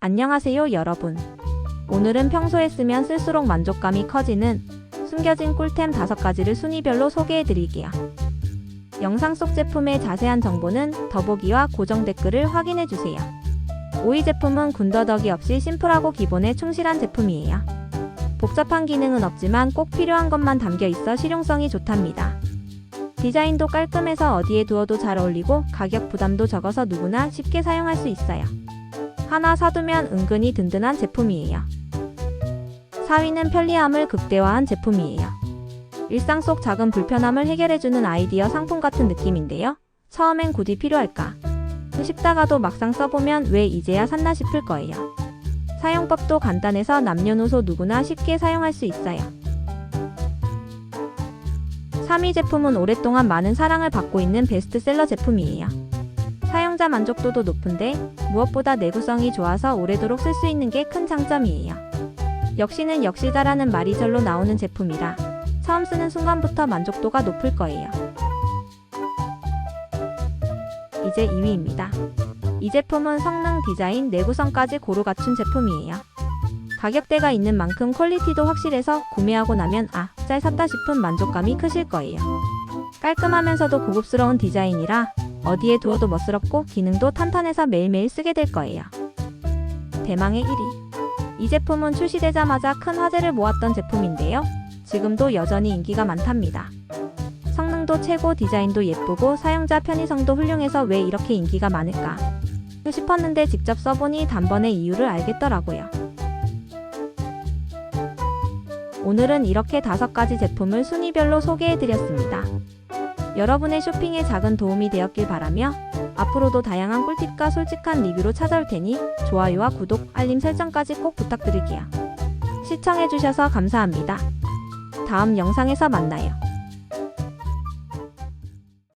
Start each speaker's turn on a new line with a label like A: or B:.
A: 안녕하세요 여러분. 오늘은 평소에 쓰면 쓸수록 만족감이 커지는 숨겨진 꿀템 5가지를 순위별로 소개해 드릴게요. 영상 속 제품의 자세한 정보는 더보기와 고정 댓글을 확인해 주세요. 오이 제품은 군더더기 없이 심플하고 기본에 충실한 제품이에요. 복잡한 기능은 없지만 꼭 필요한 것만 담겨 있어 실용성이 좋답니다. 디자인도 깔끔해서 어디에 두어도 잘 어울리고 가격 부담도 적어서 누구나 쉽게 사용할 수 있어요. 하나 사두면 은근히 든든한 제품이에요. 4위는 편리함을 극대화한 제품이에요. 일상 속 작은 불편함을 해결해주는 아이디어 상품 같은 느낌인데요. 처음엔 굳이 필요할까? 싶다가도 막상 써보면 왜 이제야 샀나 싶을 거예요. 사용법도 간단해서 남녀노소 누구나 쉽게 사용할 수 있어요. 3위 제품은 오랫동안 많은 사랑을 받고 있는 베스트셀러 제품이에요. 사용자 만족도도 높은데 무엇보다 내구성이 좋아서 오래도록 쓸 수 있는 게 큰 장점이에요. 역시는 역시다라는 말이 절로 나오는 제품이라 처음 쓰는 순간부터 만족도가 높을 거예요. 이제 2위입니다. 이 제품은 성능, 디자인, 내구성까지 고루 갖춘 제품이에요. 가격대가 있는 만큼 퀄리티도 확실해서 구매하고 나면 아, 짤 샀다 싶은 만족감이 크실 거예요. 깔끔하면서도 고급스러운 디자인이라 어디에 두어도 멋스럽고 기능도 탄탄해서 매일매일 쓰게 될 거예요. 대망의 1위. 이 제품은 출시되자마자 큰 화제를 모았던 제품인데요. 지금도 여전히 인기가 많답니다. 성능도 최고, 디자인도 예쁘고 사용자 편의성도 훌륭해서 왜 이렇게 인기가 많을까 싶었는데 직접 써보니 단번에 이유를 알겠더라고요. 오늘은 이렇게 다섯 가지 제품을 순위별로 소개해드렸습니다. 여러분의 쇼핑에 작은 도움이 되었길 바라며 앞으로도 다양한 꿀팁과 솔직한 리뷰로 찾아올 테니 좋아요와 구독, 알림 설정까지 꼭 부탁드릴게요. 시청해주셔서 감사합니다. 다음 영상에서 만나요.